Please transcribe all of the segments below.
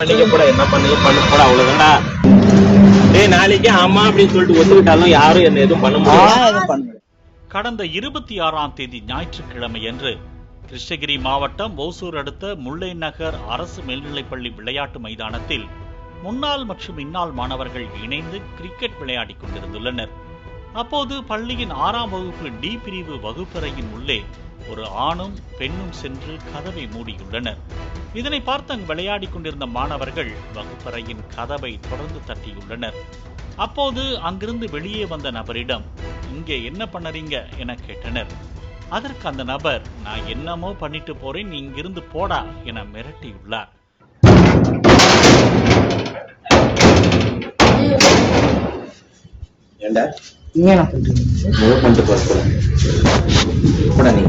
பண்ணிக்க போட என்ன பண்ணீங்க? பண்ண போட அவ்வளவுதான்டா. டேய் நாளைக்கு ஆமா அப்படின்னு சொல்லிட்டு ஒத்துக்கிட்டாலும் யாரும் என்ன எதுவும் பண்ண முடியாது. கடந்த இருபத்தி ஆறாம் தேதி ஞாயிற்றுக்கிழமையன்று கிருஷ்ணகிரி மாவட்டம் ஓசூர் அடுத்த முல்லை நகர் அரசு மேல்நிலைப்பள்ளி விளையாட்டு மைதானத்தில் முன்னாள் மற்றும் இன்னாள் மாணவர்கள் இணைந்து கிரிக்கெட் விளையாடிக் கொண்டிருந்துள்ளனர். அப்போது பள்ளியின் ஆறாம் வகுப்பு டி பிரிவு வகுப்பறையின் உள்ளே ஒரு ஆணும் பெண்ணும் சென்று கதவை மூடியுள்ளனர். இதனை பார்த்து அங்கு விளையாடிக் கொண்டிருந்த மாணவர்கள் வகுப்பறையின் கதவை தொடர்ந்து தட்டியுள்ளனர். அப்போது அங்கிருந்து வெளியே வந்த நபரிடம் இங்கே என்ன பண்ணறீங்க? என கேட்டனர். அதற்கு அந்த நபர் நான் என்னமோ பண்ணிட்டு போறேன் நீ இங்கிருந்து போடா என மிரட்டியுள்ளார். ஏண்டா? நீங்க என்ன பண்ணிட்டு போற போல கூட நீ.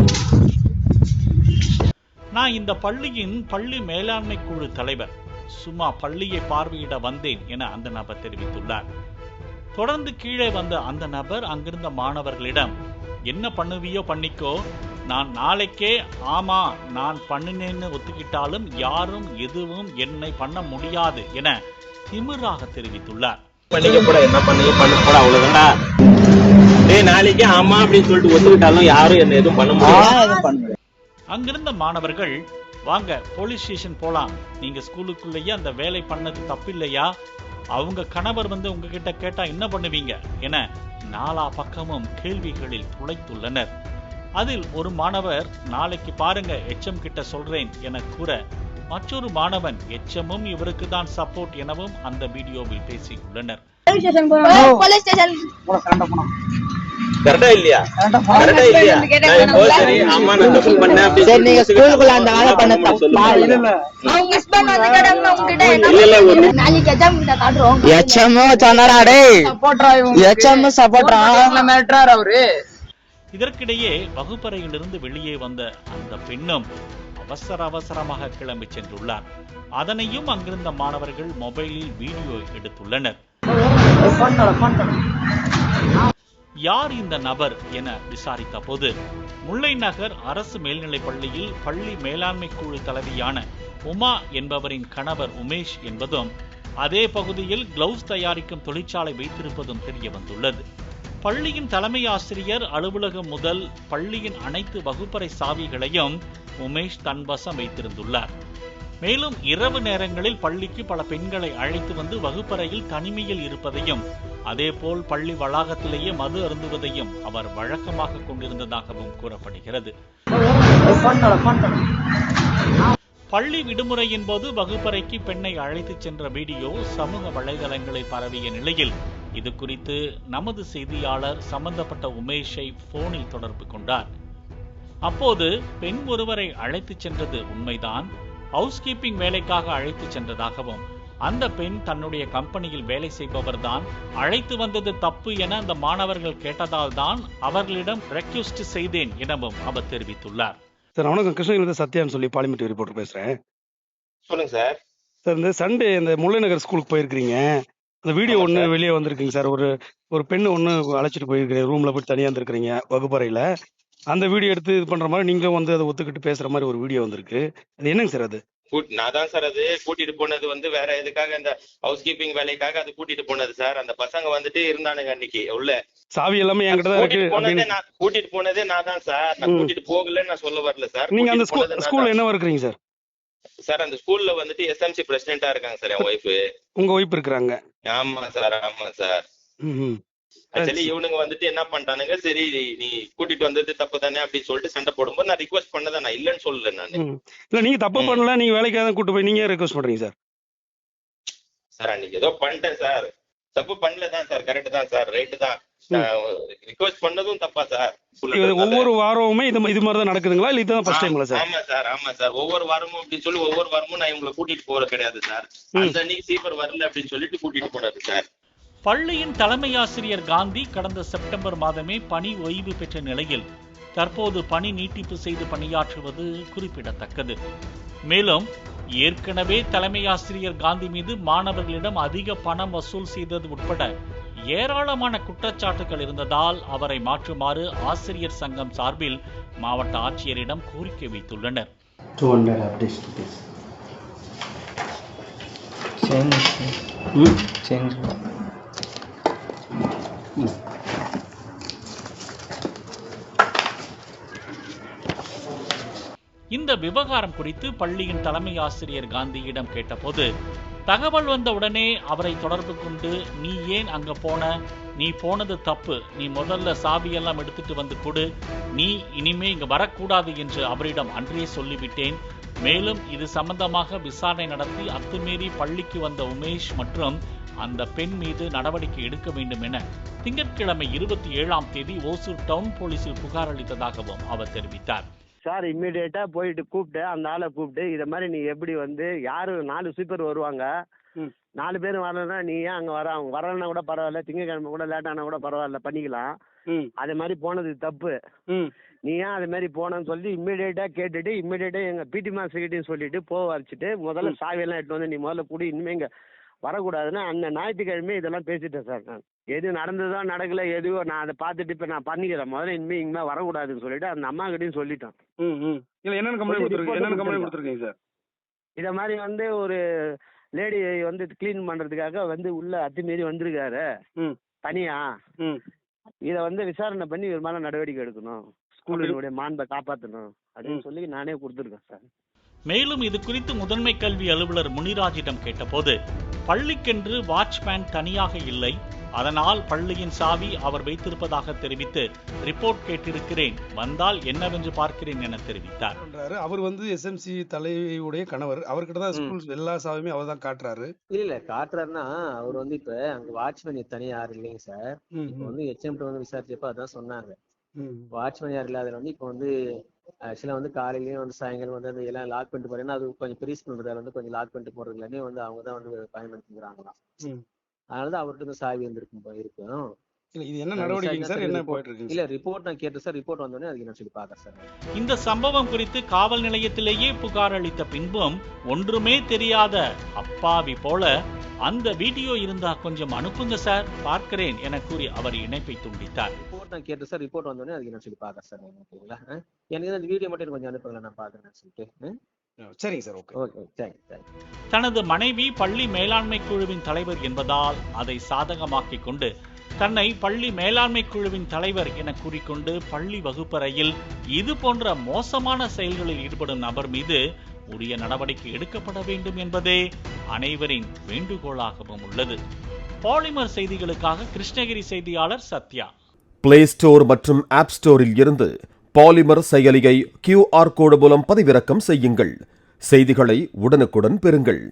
நான் இந்த பள்ளியின் பள்ளி மேலாண்மை குழு தலைவர். சும்மா பள்ளியை பார்வையிட வந்தேன் என அந்த நபர் தெரிவித்துள்ளார். தொடர்ந்து கீழே வந்த அந்த நபர் அங்கிருந்த மாணவர்களிடம் என்ன பண்ணுவியோ பண்ணிக்கோ. நான் நாளைக்கே ஆமா நான் பண்ணினேன்னு ஒத்துக்கிட்டாலும் யாரும் எதுவும் என்னை பண்ண முடியாது என திமிராக தெரிவித்துள்ளார். நாளைக்கு ஆமா அப்படின்னு சொல்லிட்டு ஒத்துக்கிட்டாலும் யாரும் என்ன எதுவும் பண்ண முடியாது. அங்கிருந்த மாணவர்கள் வாங்க போலீஸ் ஸ்டேஷன் போலாம். நீங்க ஸ்கூலுக்குள்ளேயே அந்த வேலை பண்ணது தப்பில்லையா? அவங்க கணவர் வந்து உங்ககிட்ட கேட்டா என்ன பண்ணுவீங்க? என நாலா பக்கமும் கேள்விகளில் துளைத்துள்ளனர். அதில் ஒரு மாணவர் நாளைக்கு பாருங்க எச்எம் கிட்ட சொல்றேன் என கூற மற்றொரு மாணவன் எச்எம்மும் இவருக்கு தான் சப்போர்ட் எனவும் அந்த வீடியோவில் பேசியுள்ளனர். கரெக்டா இல்லையா? கரெக்டா இல்லையா? சரி ஆமா நான் தப்பு பண்ணேன் அப்படின்னு சரி, நீங்க ஸ்கூலுக்குள்ள அந்த வேலை பண்ண தப்பா? இல்ல இல்ல. அவங்க ஹஸ்பண்ட் வந்து கேட்டாங்க உங்ககிட்ட இல்ல, இல்ல, ஒரு- நாளைக்கு எக்ஸாம் கிட்ட காட்டுறோம். எச்எம் சொன்னாரா டேய்? சப்போர்ட்ரா எச்எம் சப்போர்ட்ரா மேட்ரார் அவரு. இதற்கிடையே வகுப்பறையிலிருந்து வெளியே வந்த அந்த பெண்ணும் அவசர அவசரமாக கிளம்பி சென்றுள்ளார். அதனையும் அங்கிருந்த மாணவர்கள் மொபைலில் வீடியோ எடுத்துள்ளனர். யார் இந்த நபர் என விசாரித்த போது முல்லை நகர் அரசு மேல்நிலைப் பள்ளியில் பள்ளி மேலாண்மை குழு தலைவியான உமா என்பவரின் கணவர் உமேஷ் என்பதும் அதே பகுதியில் கிளவுஸ் தயாரிக்கும் தொழிற்சாலை வைத்திருப்பதும் தெரிய வந்துள்ளது. பள்ளியின் தலைமை ஆசிரியர் அலுவலகம் முதல் பள்ளியின் அனைத்து வகுப்பறை சாவிகளையும் உமேஷ் தன்வசம் வைத்திருந்துள்ளார். மேலும் இரவு நேரங்களில் பள்ளிக்கு பல பெண்களை அழைத்து வந்து வகுப்பறையில் தனிமையில் இருப்பதையும் அதேபோல் பள்ளி வளாகத்திலேயே மது அருந்துவதையும் அவர் வழக்கமாக கொண்டிருந்ததாகவும் கூறப்படுகிறது. பள்ளி விடுமுறையின் போது வகுப்பறைக்கு பெண்ணை அழைத்துச் சென்ற வீடியோ சமூக வலைதளங்களில் பரவிய நிலையில் இது குறித்து நமது செய்தியாளர் சம்பந்தப்பட்ட உமேஷை போனில் தொடர்பு கொண்டார். அப்போது பெண் ஒருவரை அழைத்துச் சென்றது உண்மைதான் ஹவுஸ் கீப்பிங் வேலைக்காக அழைத்துச் சென்றதாகவும் அந்த பெண் தன்னுடைய கம்பெனியில் வேலை செய்பவர்தான். அழைத்து வந்தது தப்பு என அந்த மாணவர்கள் கேட்டதால் தான் அவர்களிடம் ரெக்யூஸ்ட் செய்தேன் எனவும் அவர் தெரிவித்துள்ளார். சார் வணக்கம். கிருஷ்ணகிரிலேருந்து சத்யான்னு சொல்லி பாலிமெண்ட் ரிப்போர்ட்டர் பேசுகிறேன் சொல்லுங்க சார். சார் இந்த சண்டே இந்த முல்லை நகர் ஸ்கூலுக்கு போயிருக்கிறீங்க. அந்த வீடியோ ஒன்று. வெளியே வந்திருக்குங்க சார். ஒரு ஒரு பெண்ணு ஒன்று அழைச்சிட்டு போயிருக்கிறீங்க. ரூமில் போய் தனியாக இருந்திருக்கிறீங்க வகுப்பறையில். அந்த வீடியோ எடுத்து இது பண்ணுற மாதிரி நீங்களும் வந்து அதை ஒத்துக்கிட்டு பேசுகிற மாதிரி ஒரு வீடியோ வந்திருக்கு. அது என்னங்க சார் அது? நான் தான் சார் அது. கூட்டிட்டு போனது வந்து வேற எதுக்காக இந்த ஹவுஸ் கீப்பிங் வேலைக்காக அது கூட்டிட்டு போனது சார். அந்த பசங்க வந்துட்டு இருந்தானுங்க அன்னைக்கு உள்ள. சாவி எல்லாமே என்கிட்ட தான் இருக்கு நான் கூட்டிட்டு போனதே நான் தான் சார். நான். கூட்டிட்டு போகலன்னு நான் சொல்ல வரல சார். நீங்கள் அந்த ஸ்கூலில் தான். என்னவா இருக்கிறீங்க சார்? சார் அந்த ஸ்கூல்ல வந்துட்டு எஸ்எம்சி பிரசிடென்டா இருக்காங்க சார் என் ஒய்ஃப் உங்கள் ஒய்ஃப் இருக்கிறாங்க. ஆமா சார் ஆமா சார். ஆக்சுவலி இவனுங்க வந்துட்டு என்ன பண்ணிட்டானுங்க சரி நீ கூட்டிட்டு வந்தது தப்பு தானே அப்படின்னு சொல்லிட்டு சண்டை போடும்போது நான் ரிக்வஸ்ட் பண்ணதான் நான் இல்லைன்னு சொல்லல நான். இல்லை நீங்கள் தப்பு. பண்ணல நீங்கள் வேலைக்காக தான் கூட்டு போய் நீங்கள் ரெக்வஸ்ட் பண்ணுறீங்க சார். சார் அன்னைக்கு ஏதோ பண்ணிட்டேன் சார். தப்பு பண்ணல தான் சார். கரெக்ட் தான் சார். ரைட்டு தான். ரிக்வஸ்ட் பண்ணதும் தப்பா சார். ஒவ்வொரு வாரமுமே இது இது மாதிரி தான் நடக்குதுங்களா? இல்லை இதுதான் ஃபர்ஸ்ட் டைங்களா சார்? ஆமா சார். ஆமா சார். ஒவ்வொரு வாரமும் அப்படின்னு சொல்லி ஒவ்வொரு வாரமும் நான் இவங்களை கூட்டிட்டு போறது கிடையாது சார். அந்த அன்னைக்கு சீப்பர் வரல அப்படின்னு சொல்லிட்டு கூட்டிட்டு போனது சார். பள்ளியின் தலைமை ஆசிரியர் காந்தி கடந்த செப்டம்பர் மாதமே பணி ஓய்வு பெற்ற நிலையில் தற்போது பணி நீட்டிப்பு செய்து பணியாற்றுவது குறிப்பிடத்தக்கது. மேலும் ஏற்கனவே தலைமை ஆசிரியர் காந்தி மீது மாணவர்களிடம் அதிக பணம் வசூல் செய்தது உட்பட ஏராளமான குற்றச்சாட்டுகள் இருந்ததால் அவரை மாற்றுமாறு ஆசிரியர் சங்கம் சார்பில் மாவட்ட ஆட்சியரிடம் கோரிக்கை வைத்துள்ளனர். டூ ஹண்ட்ரட் இந்த விவகாரம் குறித்து பள்ளியின் தலைமை ஆசிரியர் காந்தியிடம் கேட்டபோது தகவல் வந்த உடனே அவரை தொடர்பு கொண்டு நீ ஏன் அங்க போன? நீ போனது தப்பு. நீ முதல்ல சாவியெல்லாம் எடுத்துட்டு வந்து கொடு. நீ இனிமே இங்க வரக்கூடாது என்று அவரிடம் அன்றே சொல்லிவிட்டேன். மேலும் இது சம்பந்தமாக விசாரணை நடத்தி அத்துமீறி பள்ளிக்கு வந்த உமேஷ் மற்றும் அந்த பெண் மீது நடவடிக்கை எடுக்க வேண்டும் என திங்கட்கிழமை இருபத்தி ஏழாம் தேதி ஓசூர் டவுன் போலீசில் புகார் அளித்ததாகவும் அவர் தெரிவித்தார். சார் இம்மிடியேட்டா போயிட்டு கூப்பிட்டு அந்த ஆளை கூப்பிட்டு இதை மாதிரி நீ எப்படி வந்து யாரு நாலு சூப்பர் வருவாங்க. நாலு பேர் வரலன்னா நீ ஏன் அங்கே வர அவங்க வரலன்னா கூட பரவாயில்ல திங்கக்கிழமை கூட லேட்டானா கூட பரவாயில்ல பண்ணிக்கலாம். அதே மாதிரி போனது தப்பு. நீ ஏன் அது மாதிரி போனேன்னு சொல்லி இம்மிடியேட்டா கேட்டுட்டு இம்மிடியேட்டா எங்க பிடி மாஸ்டர்கிட்டையும் சொல்லிட்டு போக வச்சுட்டு முதல்ல சாவியெல்லாம் எடுத்து வந்து நீ முதல்ல குடி இனிமே இங்க வரக்கூடாதுன்னு அந்த ஞாயிற்றுக்கிழமை இதெல்லாம் பேசிட்டேன் சார் நான். எது நடந்ததோ நடக்கல எதுவோ நான் அதை பார்த்துட்டு இப்போ நான் பண்ணிக்கிறேன். முதல்ல இனிமே இனிமே வரக்கூடாதுன்னு சொல்லிட்டு அந்த அம்மா கிட்டையும் சொல்லிட்டேன். இல்லை என்னென்ன கம்ப்ளைண்ட் கொடுத்துருக்கீங்க? என்னென்ன கம்ப்ளைண்ட் கொடுத்துருக்கீங்க சார்? இத மாதிரி வந்து ஒரு லேடி வந்து க்ளீன் பண்றதுக்காக வந்து உள்ள அத்துமீறி வந்திருக்காரு. தனியா. இத வந்து விசாரணை பண்ணி இவர் மேல நடவடிக்கை எடுக்கணும். ஸ்கூலினுடைய மாண்பை காப்பாற்றணும் அப்படின்னு சொல்லி நானே கொடுத்துருக்கேன் சார். மேலும் இது குறித்து முதன்மை கல்வி அலுவலர் முனிராஜிடம் கேட்டபோது பள்ளிக்கென்று வாட்ச்மேன் தனியாக இல்லை. அதனால் பள்ளியின் சாவி அவர் வைத்திருப்பதாக தெரிவித்து ரிப்போர்ட் கேட்டிருக்கிறேன். வந்தால் என்னவென்று பார்க்கிறேன் என தெரிவித்தார். அவர் வந்து எஸ்எம்சி தலைவியுடைய கணவர். அவர்கிட்ட தான் ஸ்கூல் எல்லா சாவியுமே அவர் தான் காட்டுறாரு. இல்ல இல்ல. காட்டுறாருன்னா அவர் வந்து இப்ப அங்க வாட்ச்மேன் தனியா யாரும் இல்லைங்க சார். இப்ப வந்து ஹெச்எம் வந்து விசாரிச்சப்ப அதான் சொன்னாங்க. வாட்ச்மேன் யார் இல்லாத வந்து இப்ப வந்து ஆக்சுவலா வந்து காலையிலயும் வந்து சாயங்காலம் வந்து அந்த எல்லாம் லாக் பண்ணிட்டு போறேன்னா அது கொஞ்சம் பெரிய ஸ்கூல்ன்றதால வந்து கொஞ்சம் லாக் பண்ணிட்டு போறது வந்து அவங்க தான் வந்து பயன்படுத்திக்கிறாங்களாம். ம். அதனாலதான் அவர்கிட்ட சாவி வந்திருக்கும் இருக்கும் இல்லை இது என்ன நான் நடவடிக்கைங்க சார்? என்ன report- போயிட்டு இருக்குங்க இல்ல ரிப்போர்ட் நான் கேட்டேன் சார் ரிப்போர்ட் வந்தோடனே அதுக்கு நான் சொல்லி பாக்குறேன் சார். இந்த சம்பவம் குறித்து காவல் நிலையத்திலேயே புகார் அளித்த பின்பும் ஒன்றுமே தெரியாத அப்பாவி போல அந்த வீடியோ இருந்தா கொஞ்சம் அனுப்புங்க சார் பார்க்கிறேன் என கூறி அவர் இணைப்பை துண்டித்தார். ரிப்போர்ட் நான் கேட்டேன் சார் ரிப்போர்ட் வந்தோடனே அதுக்கு நான் சொல்லி பாக்குறேன் சார் ஓகேங்களா? எனக்கு இந்த வீடியோ மட்டும் கொஞ்சம் அனுப்புங்க நான் பாக்குறேன் சொல்லிட்டு. சரிங்க சார் ஓகே. ஓகே தனது மனைவி பள்ளி மேலாண்மை குழுவின் தலைவர் என்பதால் அதை சாதகமாக்கிக் கொண்டு தன்னை பள்ளி மேலாண்மை குழுவின் தலைவர் என கூறிக்கொண்டு பள்ளி வகுப்பறையில் இது போன்ற மோசமான செயல்களில் ஈடுபடும் நபர் மீது உரிய நடவடிக்கை எடுக்கப்பட வேண்டும் என்பதே அனைவரின் வேண்டுகோளாகவும் உள்ளது. பாலிமர் செய்திகளுக்காக கிருஷ்ணகிரி செய்தியாளர் சத்யா. பிளே ஸ்டோர் மற்றும் ஆப் ஸ்டோரில் இருந்து பாலிமர் செயலியை கியூஆர் கோடு மூலம் பதிவிறக்கம் செய்யுங்கள். செய்திகளை உடனுக்குடன் பெறுங்கள்.